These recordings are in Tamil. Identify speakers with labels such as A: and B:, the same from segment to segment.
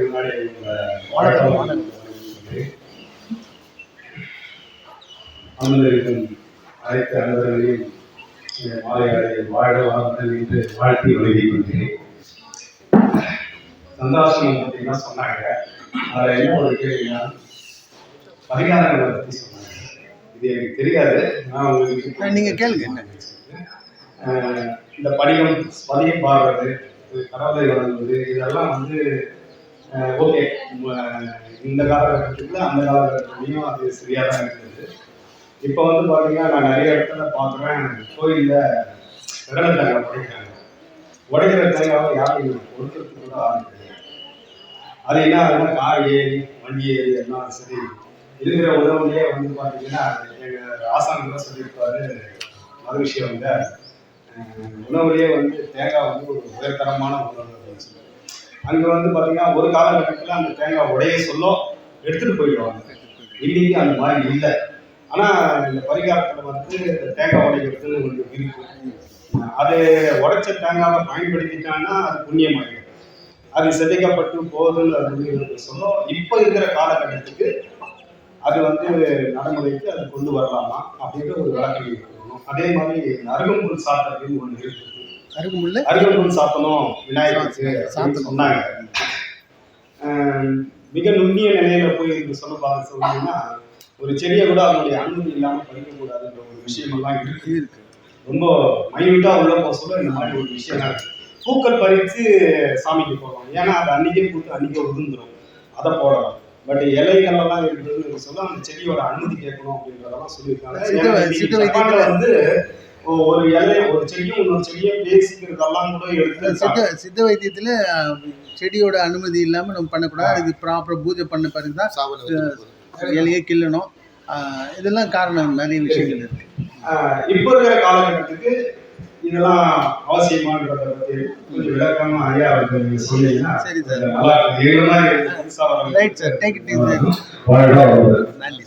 A: வைக்கிறதுக்கு முன்னாடி அமர்ந்திருக்கும் அனைத்து அன்பர்களையும் என் மாலையாளை வாழ வாழ்ந்தல் என்று வாழ்த்தி வழங்கிக் கொள்கிறேன் சந்தாசனம் பற்றினா சொன்னாங்க. அதில் என்ன ஒரு கேள்வினா பரிகாரங்களை பற்றி சொன்னாங்க. இது எனக்கு தெரியாது. நான் உங்களுக்கு
B: நீங்க கேளுங்க. என்ன
A: இந்த படிகம் பதியம் பாடுறது கடவுளை வணங்குவது இதெல்லாம் வந்து ஓகே. இந்த காலகட்டத்தில் அந்த காலகட்டத்துலையும் அது சரியாக தான் இருக்குது இப்போ வந்து பார்த்தீங்கன்னா நான் நிறைய இடத்துல பார்க்குறேன் கோயிலில் விரல தேங்காய் உடைக்கிறாங்க. உடைக்கிற தேங்காவை யாரும் ஒடுக்கிறதுக்கு கூட ஆரம்பிக்கிறது அது என்ன ஆகுதுன்னா கார் ஏறி வண்டி ஏறி எல்லாம் சரி. இருக்கிற உணவுலேயே வந்து பார்த்தீங்கன்னா எங்கள் ஆசான் சொல்லியிருப்பாரு மறு விஷயம் வந்து உணவுலேயே வந்து தேங்காய் வந்து ஒரு உயர்தரமான உணவு அப்படின்னு சொல்லி அங்கே வந்து பார்த்தீங்கன்னா ஒரு காலகட்டத்தில் அந்த தேங்காய் உடைய சொல்லும் எடுத்துகிட்டு போயிடுவாங்க. இன்னைக்கு அந்த மாதிரி இல்லை. ஆனால் இந்த பரிகாரத்தில் வந்து தேங்காய் உடைக்கிறதுன்னு ஒன்று இருக்கு அது உடைச்ச தேங்காவை பயன்படுத்திட்டாங்கன்னா அது புண்ணியமாயிடும் அது சிதைக்கப்பட்டு போகுதுன்னு அது சொன்னோம் இவருக்கு இப்போ இருக்கிற காலகட்டத்துக்கு அது வந்து நடைமுறைக்கு அது கொண்டு வரலாமா அப்படின்ற ஒரு விளக்கம் இருக்கணும் அதே மாதிரி நரகம்புல் அருகம்புல் சாப்பிட்றதுன்னு ஒன்று இருக்குது
B: அருகுமுல்ல
A: அருகம்புல் சாத்தணும் விநாயகருக்கு. சொன்னாங்க. மிக நுண்ணிய நிலையில போய் இருக்கு சொல்ல சொன்னீங்கன்னா ஒரு செடியை கூட அதனுடைய அனுமதி இல்லாமல் பறிக்கக்கூடாதுன்ற ஒரு விஷயமெல்லாம் இருக்கு.
B: இருக்கு.
A: ரொம்ப மைன்யூட்டா உள்ள போக சொல்ல இந்த மாதிரி ஒரு விஷயம் இருக்கு. பூக்கள் பறித்து சாமிக்கு போடலாம் ஏன்னா அது அன்னைக்கே பூத்து அன்னைக்கே உதிர்ந்துடும் அதை போடலாம் பட் இலைகளெல்லாம் இருக்குதுன்னு சொல்ல அந்த செடியோட அனுமதி கேட்கணும் அப்படின்றதெல்லாம் சொல்லியிருக்காங்க. வந்து ஒரு இலை ஒரு செடியும் இன்னொரு செடியும் பேசிக்கிறதெல்லாம் கூட எடுத்து
B: சித்த சித்த வைத்தியத்துல செடியோட அனுமதி இல்லாம நம்ம பண்ணக்கூடாது. அதுக்கு ப்ராப்பர் பூஜை பண்ண பிறகு தான் இலையே கிள்ளணும். இதெல்லாம் காரணம் நிறைய விஷயங்கள் இருக்கு.
A: இப்போ இருக்கிற காலகட்டத்துக்கு இதெல்லாம் அவசியமான்றத பத்தி கொஞ்சம் விளக்கமா ஐயா சொன்னீங்கன்னா
B: சரி சார்.
A: நல்லா வரவங்க
B: ரைட் சார் டேக் இட். நன்றி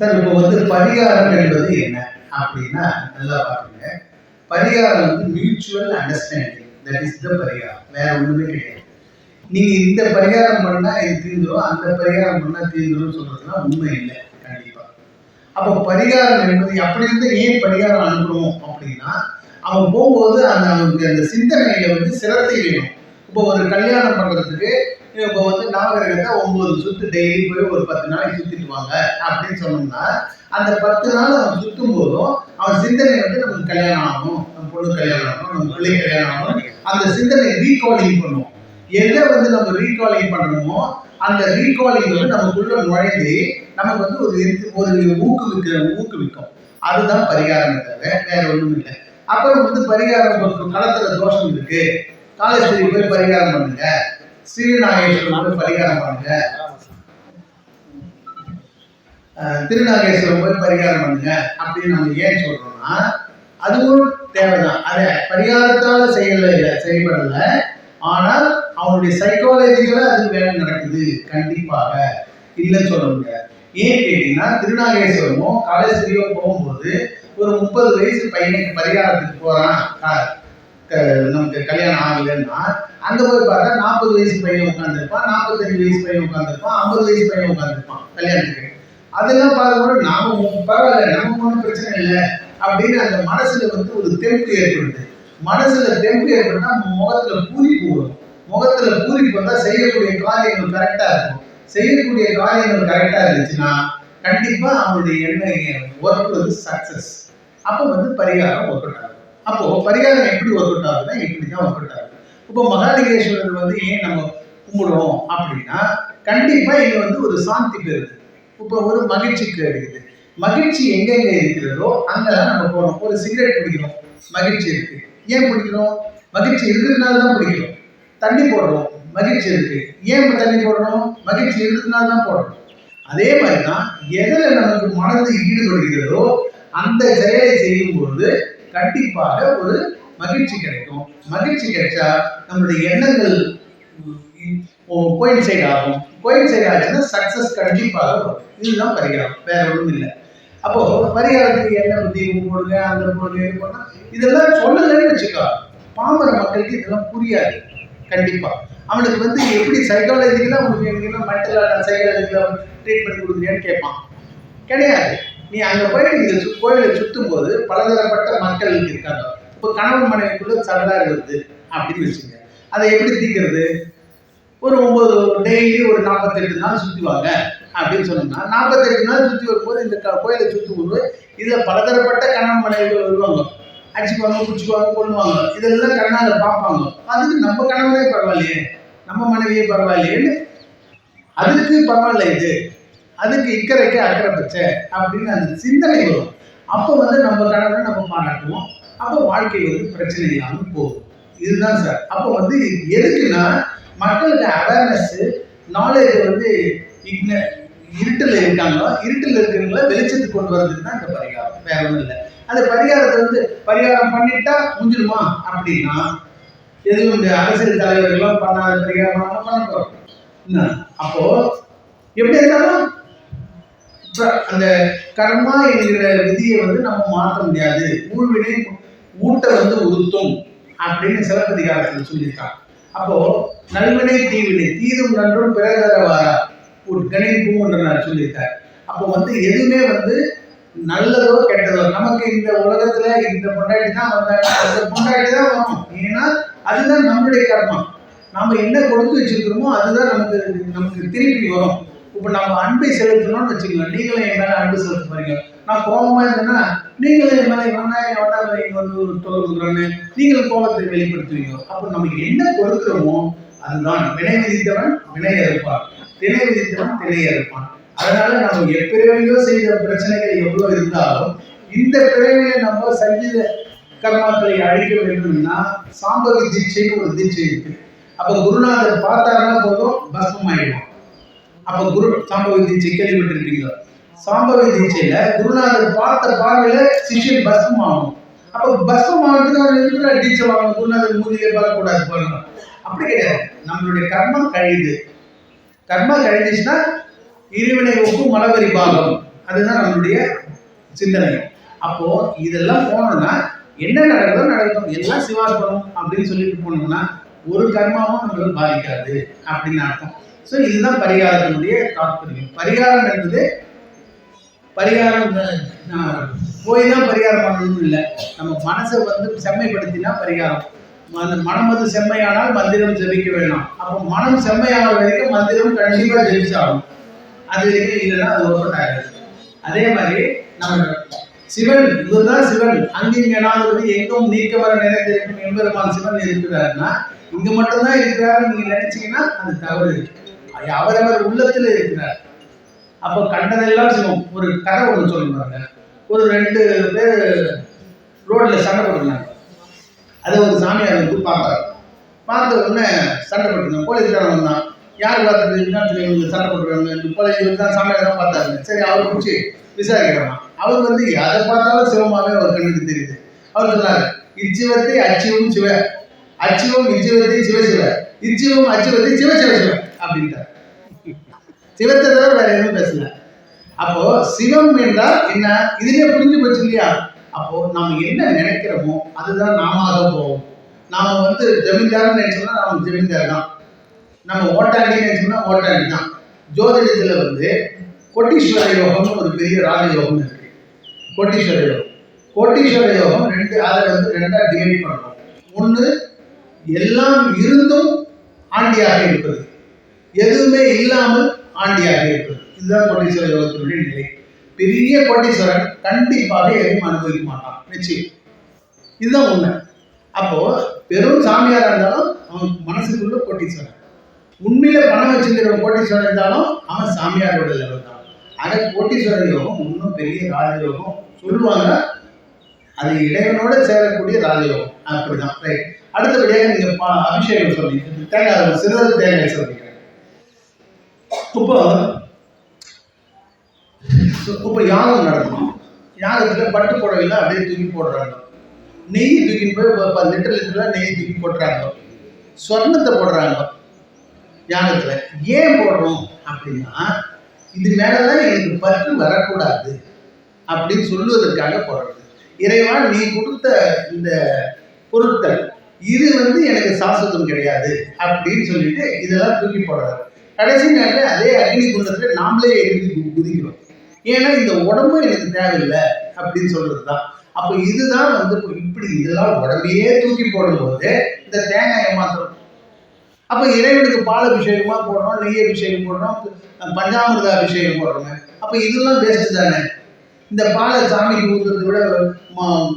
B: சார் இப்போ வந்து பரிகாரம் என்பது என்ன அப்படின்னா நல்லா பாருங்க. பரிகாரம் வந்து mutual understanding that is the பரிகாரம். வேற ஒண்ணுமே கிடையாது. நீங்க இந்த பரிகாரம் பண்ணா இது தீர்ந்துடும் அந்த பரிகாரம் பண்ணா தீர்ந்துடும் சொல்றதுலாம் உண்மை இல்லை கண்டிப்பா. அப்போ பரிகாரம் என்பது அப்படி இருந்து ஏன் பரிகாரம் அனுப்பணும் அப்படின்னா அவன் போகும்போது அந்த அவனுக்கு அந்த சிந்தனையில வந்து சிரத்தை வேணும். இப்போ ஒரு கல்யாணம் பண்றதுக்கு இப்போ வந்து நாகரகத்தை ஒன்பது சுத்து டெய்லி போய் ஒரு பத்து நாளைக்கு சுத்திட்டு வாங்க அப்படின்னு சொன்னோம்னா அந்த பத்து நாள் அவன் சுத்தும் போதும் அவன் சிந்தனை வந்து நமக்கு கல்யாணம் ஆகும் நம்ம பொண்ணு கல்யாணம் ஆகணும் நம்ம பிள்ளை கல்யாணம் ஆகும் அந்த சிந்தனை ரீகாலிங் பண்ணுவோம். எதை வந்து நம்ம ரீகாலிங் பண்ணணுமோ அந்த ரீகாலிங் வந்து நமக்குள்ள நுழைந்து நமக்கு வந்து ஒரு எந்த- ஒரு ஊக்குவிக்க ஊக்குவிக்கும். அதுதான் பரிகாரம் தவிர வேற ஒன்றும் இல்லை. அப்புறம் வந்து பரிகாரம் ஒரு களத்துல தோஷம் இருக்கு. காலேஸ்வரி போய் பரிகாரம் பண்ணுங்க. ஸ்ரீநாகேஸ்வரம் பரிகாரம் பண்ணுங்க. அஹ் திருநாகேஸ்வரம் போய் பரிகாரம் பண்ணுங்க அப்படின்னு நம்ம ஏன் சொல்றோம்னா அதுவும் தேவைதான். அத பரிகாரத்தால செய்யல இல்லை செய்யப்படல. ஆனால் அவனுடைய சைக்காலஜிகளை அது வேலை நடக்குது கண்டிப்பாக. இல்லைன்னு சொல்ல முடியாது. ஏன் கேட்டீங்கன்னா திருநாகேஸ்வரமும் காலேஜ் போகும்போது ஒரு முப்பது வயசு பையனுக்கு பரிகாரத்துக்கு போறான் நமக்கு கல்யாணம் ஆகலைன்னா அங்க போய் பார்த்தா நாற்பது வயசு பையன் உட்காந்துருப்பான் நாற்பத்தஞ்சு வயசு பையன் உட்காந்துருப்பான் ஐம்பது வயசு பையன் உட்காந்துருப்பான் கல்யாணத்துக்கு. அதெல்லாம் பார்க்கும்போது நாம பரவாயில்ல நமக்கு ஒன்றும் பிரச்சனை இல்லை. அப்படின்னு அந்த மனசுல வந்து ஒரு தெம்பு ஏற்படுது. மனசுல தெம்பு ஏற்பட்டா முகத்துல பூரிப்பு வரும் முகத்துல பூரிப்பு வந்தா செய்யக்கூடிய காரியங்கள் கரெக்டா இருக்கும். செய்யக்கூடிய காரியங்கள் கரெக்டா இருந்துச்சுன்னா கண்டிப்பா அவனுடைய எண்ணெய் ஒர்க் வந்து சக்சஸ் அப்போ வந்து பரிகாரம் ஒர்க் அவுட் ஆகும். அப்போ பரிகாரம் எப்படி ஒர்க் அவுட் ஆகுதுன்னா இப்படி தான் ஒர்க் அவுட் ஆகுது. இப்போ மகாலிங்கேஸ்வரர் வந்து ஏன் நம்ம கும்பிடுறோம் அப்படின்னா கண்டிப்பா இங்க வந்து ஒரு சாந்தி பெறுது. இப்போ ஒரு மகிழ்ச்சிக்கு இருக்குது மகிழ்ச்சி எங்கெங்க இருக்கிறதோ அங்கதான் நம்ம போறோம் ஒரு சிகரெட் பிடிக்கிறோம் மகிழ்ச்சி இருக்கு. ஏன் பிடிக்கிறோம்? மகிழ்ச்சி இருக்கிறதுனால தான் பிடிக்கிறோம். தண்ணி போடுறோம் மகிழ்ச்சி இருக்கு. ஏன் தண்ணி போடுறோம்? மகிழ்ச்சி இருக்கிறதுனால தான் போடுறோம். அதே மாதிரி தான் எதில் நமக்கு மனது ஈடுபடுகிறதோ அந்த செயலை செய்யும் பொழுது கண்டிப்பாக ஒரு மகிழ்ச்சி கிடைக்கும். மகிழ்ச்சி கிடைச்சா நம்மளுடைய எண்ணங்கள் கோயின் சைடு ஆகும். கோயின் சைடு ஆச்சுன்னா சக்சஸ் கண்டிப்பாக வரும். இதுதான் பரிகாரம். வேற ஒன்றும் இல்லை. அப்போ பரிகாரத்துக்கு என்ன தீபம் போடுங்க அந்த போடுங்க இது போடுங்க. இதெல்லாம் சொல்லலன்னு வச்சுக்கோ. பாமர மக்களுக்கு இதெல்லாம் புரியாது. கண்டிப்பா. அவனுக்கு வந்து எப்படி சைக்காலஜிக்கலாக அவனுக்கு எனக்கு மென்டலாக சைக்காலஜிக்கலாக ட்ரீட்மெண்ட் கொடுக்குறியான்னு கேட்பான். கிடையாது. நீ அங்கே போயிட்டு இந்த சு- கோயிலை சுற்றும் போது பலதரப்பட்ட மக்கள் இருக்காங்க. இப்போ கணவன் மனைவிக்குள்ள சண்டா வருது அப்படின்னு வச்சுங்க. அதை எப்படி தீர்க்கிறது? ஒரு ஒன்பது டெய்லி ஒரு நாற்பத்தெட்டு நாள் சுற்றுவாங்க அப்படின்னு சொன்னோம்னா நாற்பத்தெட்டு நாள் சுற்றி வரும்போது இந்த கோயிலை சுற்றும் போது இதில் பலதரப்பட்ட கணவன் மனைவிகள் வருவாங்க. அடிச்சுக்குவாங்க குடிச்சுக்குவாங்க கொள்ளுவாங்க இதெல்லாம் கண்ணால பார்ப்பாங்க. அதுக்கு நம்ம கணவனே பரவாயில்லையே நம்ம மனைவியே பரவாயில்லையேன்னு அதுக்கு பரவாயில்ல இது. அதுக்கு இக்கரைக்கு அக்கறை பச்சை அப்படின்னு அந்த சிந்தனை வரும். அப்போ வந்து நம்ம கடவுளை நம்ம பாராட்டுவோம். அப்போ வாழ்க்கை வந்து பிரச்சனை இல்லாமல் போகும். இதுதான் சார் அப்போ வந்து எதுக்குன்னா மக்களுக்கு அவேர்னஸ்ஸு நாலேஜ் வந்து இக்ன இருட்டில் இருக்காங்களோ இருட்டில் இருக்கிறவங்கள வெளிச்சத்துக்கு கொண்டு வர்றதுக்கு தான் இந்த பரிகாரம். வேற ஒன்றும் இல்லை. அந்த பரிகாரத்தை வந்து பரிகாரம் பண்ணிட்டா முடிஞ்சிருமா? அப்படின்னா எதுவும் இந்த அரசியல் தலைவர்கள்லாம் பண்ணாத பரிகாரம் நம்ம பண்ண போகிறோம் என்ன? அப்போ எப்படி இருந்தாலும் அந்த கர்மா என்கிற விதியை வந்து நம்ம மாற்ற முடியாது. ஊழ்வினை ஊட்ட வந்து உறுத்தும் அப்படின்னு சிலப்பதிகாரத்தில் சொல்லியிருக்காங்க. அப்போ நல்வினை தீவினை தீதும் நன்றும் பிறகரவாரா ஒரு கணை பூமன்றனார் சொல்லியிருக்கார். அப்போ வந்து எதுவுமே வந்து நல்லதோ கெட்டதோ நமக்கு இந்த உலகத்துல இந்த பொண்டாட்டி தான் வந்தாங்க அந்த பொண்டாட்டி தான் வரும். ஏன்னா அதுதான் நம்மளுடைய கர்மம் நாம என்ன கொடுத்து வச்சிருக்கிறோமோ அதுதான் நமக்கு நமக்கு திருப்பி வரும். இப்போ நம்ம அன்பை செலுத்தணும்னு வச்சுக்கலாம் நீங்களும் என் மேலே அன்பு செலுத்த போறீங்க. நான் கோபமா இருந்தேன்னா நீங்களும் என் மேலே வேணா வேணா இங்க வந்து ஒரு தொலை கொடுக்குறான்னு நீங்களும் கோபத்தை வெளிப்படுத்துவீங்க. அப்போ நம்ம என்ன கொடுக்குறோமோ அதுதான் வினை விதித்தவன் வினை இருப்பான் திணை விதித்தவன் திணை இருப்பான் அதனால நம்ம எப்பிறவையோ செய்த பிரச்சனைகள் எவ்வளவு இருந்தாலும் இந்த பிறவியில நம்ம சஞ்சீத கர்மாக்களை அழிக்க வேண்டும்னா சாம்பவி தீட்சைன்னு ஒரு தீட்சை இருக்கு. அப்ப குருநாதர் பார்த்தாருன்னா போதும் பஸ்மம் ஆயிடும் அப்ப குரு சாம்பவி தீட்சை கேள்விப்பட்டிருக்கீங்களா சாம்பவி தீட்சையில குருநாதர் பார்த்த பார்வையில சிஷ்யன் பஸ்மம் ஆகும் அப்ப பஸ்மம் ஆகிறதுக்கு அவர் எதுக்குள்ள டீச்சை வாங்கணும்? குருநாதர் மூதியிலே பார்க்கக்கூடாது பாருங்க. அப்படி கிடையாது. நம்மளுடைய கர்மம் கழியுது. கர்மம் கழிஞ்சிச்சுன்னா இருவினை ஒப்பும் மலவரி பாகம். அதுதான் நம்மளுடைய சிந்தனை. அப்போ இதெல்லாம் போனோம்னா என்ன நடக்குதோ நடக்கணும் எல்லாம் சிவாஸ்பரம் அப்படின்னு சொல்லிட்டு போனோம்னா ஒரு கர்மாவும் நம்மளுக்கு பாதிக்காது. அப்படின்னு அர்த்தம். ஸோ இதுதான் பரிகாரத்தினுடைய தாற்பயம் பரிகாரம் என்பது பரிகாரம் போய் தான் பரிகாரம் பண்ணணும்னு இல்லை. நம்ம மனசை வந்து செம்மைப்படுத்தினா பரிகாரம். அந்த மனம் வந்து செம்மையானால் மந்திரம் ஜெபிக்க வேண்டாம் அப்போ மனம் செம்மையான வரைக்கும் மந்திரம் கண்டிப்பாக ஜெபிச்சாகும் அது வரைக்கும் இல்லைன்னா அது ஒர்க் அதே மாதிரி நம்ம சிவன் இவர்தான் சிவன். அங்கேயும் எனாதபடி எங்கும் நீக்கமர நிறைந்திருக்கும் எம்பெருமான் சிவன் இருக்கிறாருன்னா இங்க மட்டும்தான் இருக்கிறாருன்னு நீங்க நினைச்சீங்கன்னா அது தவறு. அவரவர் உள்ளத்துல இருக்கிறார். அப்போ கண்டதெல்லாம் செய்வோம் ஒரு கதை ஒன்று சொல்லுவாங்க ஒரு ரெண்டு பேர் ரோட்ல சண்டை போட்டுருந்தாங்க. அதை ஒரு சாமியார் வந்து பார்த்தாரு. பார்த்த உடனே சண்டை போட்டுருந்தாங்க. போலீஸ்காரன் வந்தான். யார் பார்த்துட்டு இவங்க சண்டை போட்டுருவாங்க போலீஸ் இவர் தான் சாமியார் தான் பார்த்தாரு. சரி அவர் பிடிச்சி விசாரிக்கிறான் அவர் வந்து அதை பார்த்தாலும் சிவமாவே அவர் கண்ணுக்கு தெரியுது. அவர் சொன்னார் இச்சிவத்தை அச்சிவம் சிவ. அச்சிவம் இச்சிவத்தை சிவசிவ. இச்சிவம் அச்சிவத்தை சிவ சிவ சிவ அப்படின்ட்டார். சிவத்தை தவிர வேற எதுவும் பேசல. அப்போ சிவம் என்றால் என்ன? இதுலயே புரிஞ்சு போச்சு இல்லையா? அப்போ நம்ம என்ன நினைக்கிறோமோ அதுதான் நாமாக போவோம். நாம வந்து ஜமீன்தார்னு நினைச்சோம்னா நாம ஜமீன்தார் தான். நம்ம ஓட்டாண்டின்னு நினைச்சோம்னா ஓட்டாண்டி தான். ஜோதிடத்துல வந்து கோட்டீஸ்வர யோகம்னு ஒரு பெரிய ராஜயோகம் இருக்கு. கோட்டீஸ்வர யோகம். கோட்டீஸ்வர யோகம் ரெண்டு அதை வந்து ரெண்டா டிவைட் பண்றோம் ஒன்று எல்லாம் இருந்தும் ஆண்டியாக இருப்பது. எதுவுமே இல்லாமல் ஆண்டியாக இருப்பது. இதுதான் கோட்டீஸ்வர யோகத்தினுடைய நிலை. பெரிய கோட்டீஸ்வரன் கண்டிப்பாக எதையும் அனுபவிக்க மாட்டான். நிச்சயம். இதுதான் உண்மை. அப்போ பெரும் சாமியாரா இருந்தாலும் அவன் மனசுக்குள்ள கோட்டீஸ்வரன் உண்மையில பணம் வச்சிருக்கிற கோட்டீஸ்வரன் இருந்தாலும் அவன் சாமியாரோட லெவல் தான். ஆக கோட்டீஸ்வர யோகம் இன்னும் பெரிய ராஜயோகம். சொல்லுவாங்க அது இறைவனோட சேரக்கூடிய ராஜயோகம். அப்படிதான். ரைட் அடுத்தபடியாக நீங்க அபிஷேகம் சொன்னீங்க தேங்காய் சிறுதல் தேங்காய் சொன்னீங்க இப்போ இப்போ யாகம் நடத்தணும் யாகத்தில் பட்டு புடவையில் அப்படியே தூக்கி போடுறாங்க. நெய் தூக்கின்னு போய் பத்து லிட்டர் லிட்டரில் நெய் தூக்கி போடுறாங்க சொர்ணத்தை போடுறாங்க யாகத்தில் ஏன் போடுறோம் அப்படின்னா இது மேலதான் எனக்கு பற்று வரக்கூடாது அப்படின்னு சொல்லுவதற்காக போடுறது. இறைவா நீ கொடுத்த இந்த பொருட்கள் இது வந்து எனக்கு சாஸ்வதம் கிடையாது அப்படின்னு சொல்லிட்டு இதெல்லாம் தூக்கி போடுறாரு. கடைசி நேரத்தில் அதே அக்னி குண்டத்தில் நாமளே எழுதி குதிக்கிறோம். ஏன்னா இந்த உடம்பு எனக்கு தேவையில்லை அப்படின்னு சொல்றது தான் அப்போ இதுதான் வந்து இப்படி இதெல்லாம் உடம்பையே தூக்கி போடும்போது இந்த தேங்காயை மாத்திரம் அப்போ இறைவனுக்கு பால் அபிஷேகமா போடுறோம் நெய் அபிஷேகம் போடுறோம் பஞ்சாமிரத அபிஷேகம் போடுறோங்க அப்போ இதெல்லாம் வேஸ்ட் தானே? இந்த பாலை சாமிக்கு ஊற்றுறதை விட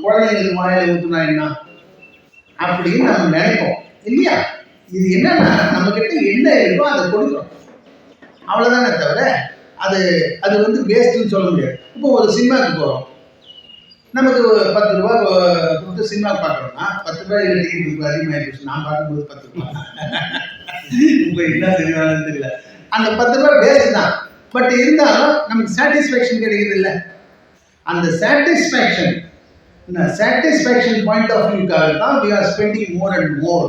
B: குழந்தைங்களுக்கு வாயில ஊற்றுனா என்ன? அப்படின்னு நம்ம நினைப்போம். இல்லையா? இது என்னன்னா நம்ம கிட்ட என்ன இருக்கோ அதை கொடுக்குறோம் அவ்வளோதானே தவிர அது அது வந்து வேஸ்ட்னு சொல்ல முடியாது. இப்போ ஒரு சினிமாவுக்கு போகிறோம் நமக்கு பத்து ரூபா கொடுத்து சினிமா பார்க்குறோம்னா பத்து ரூபாய் டிக்கெட் இப்போ அதிகமாகிடுச்சு நான் பார்க்கும்போது பத்து ரூபா இப்போ என்ன தெரியுமான்னு தெரியல. அந்த பத்து ரூபாய் வேஸ்ட் தான். பட் இருந்தாலும் நமக்கு சாட்டிஸ்ஃபேக்ஷன் கிடைக்குது இல்லை. அந்த சாட்டிஸ்ஃபேக்ஷன் சாட்டிஸ்ஃபேக்ஷன் பாயிண்ட் ஆஃப் வியூக்காக தான் we are spending more and more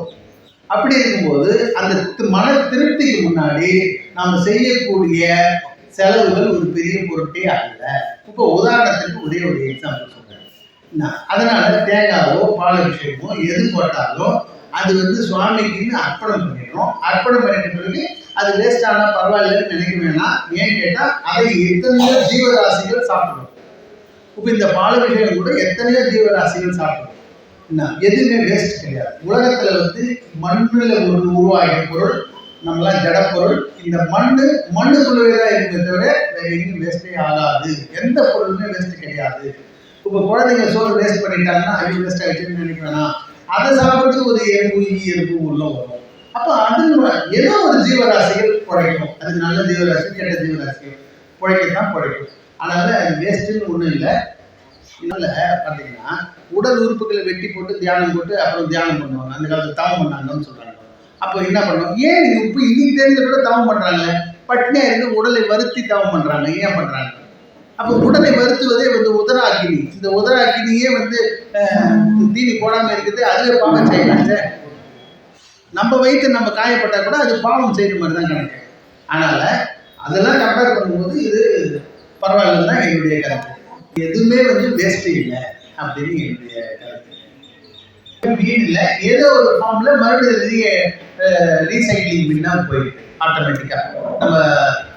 B: அப்படி இருக்கும்போது அந்த மன திருப்திக்கு முன்னாடி நாம் செய்யக்கூடிய செலவுகள் ஒரு பெரிய பொருட்டே அல்ல. இப்போ உதாரணத்துக்கு ஒரே ஒரு எக்ஸாம்பிள் சொல்றேன். அதனால தேங்காவோ பாலபிஷேகமோ எது போட்டாலும் அது வந்து சுவாமிக்குன்னு அர்ப்பணம் பண்ணிடுறோம். அர்ப்பணம் பண்ணிட்ட பிறகு அது வேஸ்ட் ஆனா பரவாயில்லன்னு நினைக்க வேணாம். ஏன்னு கேட்டால் அதை எத்தனையோ ஜீவராசிகள் சாப்பிடணும் இப்போ இந்த பாலபிஷேகம் கூட எத்தனையோ ஜீவராசிகள் சாப்பிடணும் எதுவுமே வேஸ்ட் கிடையாது. உலகத்தில் வந்து மண்ணில் ஒரு உருவாகிய பொருள் நம்மளாம் ஜடப்பொருள். இந்த மண் மண்ணுக்குள்ளவே தான் இருக்குமே தவிர வேற எங்கேயும் வேஸ்டே ஆகாது. எந்த பொருளுமே வேஸ்ட் கிடையாது. இப்போ குழந்தைங்க சோறு வேஸ்ட் பண்ணிட்டாங்கன்னா அது வேஸ்ட் ஆகிடுச்சுன்னு நினைக்கிறேன்னா அதை சாப்பிட்டு ஒரு எறும்பு ஈ எறும்பு உள்ள வரும். அப்போ அது ஏதோ ஒரு ஜீவராசிகள் குறைக்கும். அது நல்ல ஜீவராசி கெட்ட ஜீவராசிகள் பிழைக்கத்தான் பிழைக்கும் அதனால அது வேஸ்ட்டுன்னு ஒன்றும் இல்லை. இதனால பார்த்தீங்கன்னா உடல் உறுப்புகளை வெட்டி போட்டு தியானம் போட்டு அப்புறம் தியானம் பண்ணுவாங்க. அந்த காலத்தில் தவம் பண்ணாங்கன்னு சொல்கிறாங்க அப்போ என்ன பண்ணுவோம் ஏன் இப்போ இன்னைக்கு தேதியில கூட தவம் பண்ணுறாங்க பட்னியாக இருந்து உடலை வருத்தி தவம் பண்ணுறாங்க ஏன் பண்ணுறாங்க அப்போ உடலை வருத்துவதே வந்து உதராக்கினி. இந்த உதராக்கினியே வந்து தீனி போடாமல் இருக்குது. அதுவே பாவம் செய்யலாங்க நம்ம வயிற்று நம்ம காயப்பட்டால் கூட அது பாவம் செய்கிற மாதிரி தான் கணக்கு. அதனால் அதெல்லாம் கம்பேர் பண்ணும்போது இது பரவாயில்லன்னு தான் என்னுடைய கருத்து. எதுவுமே வந்து வேஸ்ட் இல்லை அப்படின்னு என்னுடைய கருத்து. வீடுல ஏதோ ஒரு ஃபார்ம்ல மறுபடியும் ரீசைக்ளிங் பின்னா போயிடுது ஆட்டோமேட்டிக்கா நம்ம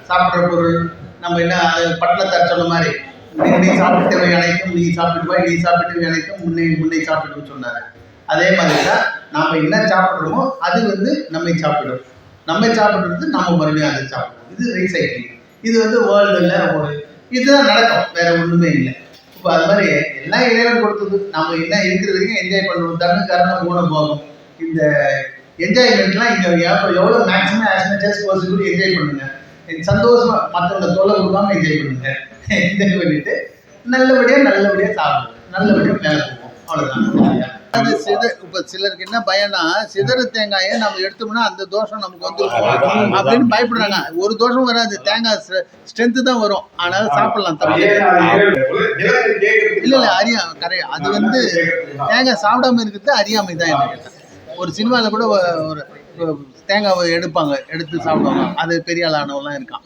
B: சாப்பிட்ற பொருள் நம்ம என்ன பட்டணத்தை சொன்ன மாதிரி நீ நீ சாப்பிட்டவை அனைத்தும் நீ சாப்பிட்டு நீ சாப்பிட்டவை அனைத்தும் முன்னே முன்னே சாப்பிட்டுன்னு சொன்னாரு. அதே மாதிரி தான் நாம் என்ன சாப்பிட்றோமோ அது வந்து நம்மை சாப்பிடும். நம்மை சாப்பிட்றது நம்ம மறுபடியும் அதை சாப்பிடுவோம் இது ரீசைக்ளிங் இது வந்து வேர்ல்டில் ஒரு இதுதான் நடக்கும். வேற ஒண்ணுமே இல்லை. இப்போ அது மாதிரி எல்லாம் இறைவன் கொடுத்தது. நம்ம என்ன இருக்கிற வரைக்கும் என்ஜாய் பண்ணுவோம் தண்ணு கரணம் போன போகும். இந்த என்ஜாய்மெண்ட்லாம் இங்க எவ்வளோ எவ்வளோ maximum as much as possible enjoy பண்ணுங்க. சந்தோஷமா மற்றவங்க தொல்லை கொடுக்காம என்ஜாய் பண்ணுங்க. என்ஜாய் பண்ணிட்டு நல்லபடியாக நல்லபடியாக சாப்பிடுங்க. நல்லபடியாக மேலே போவோம் அவ்வளோதான் அது சித இப்ப சிலருக்கு என்ன பயம்னா சிதறு தேங்காயை நம்ம எடுத்தோம்னா அந்த தோஷம் நமக்கு வந்து அப்படின்னு பயப்படுறாங்க. ஒரு தோஷம் வராது. தேங்காய் ஸ்ட்ரென்த் தான் வரும். அதனால சாப்பிடலாம் தப்பு இல்ல இல்ல அறியா கரை அது வந்து தேங்காய் சாப்பிடாம இருக்கிறது அறியாமை தான் எனக்கு. ஒரு சினிமாவில் கூட ஒரு தேங்காவை எடுப்பாங்க எடுத்து சாப்பிடுவாங்க. அது பெரிய ஆளானவெல்லாம் இருக்கான்.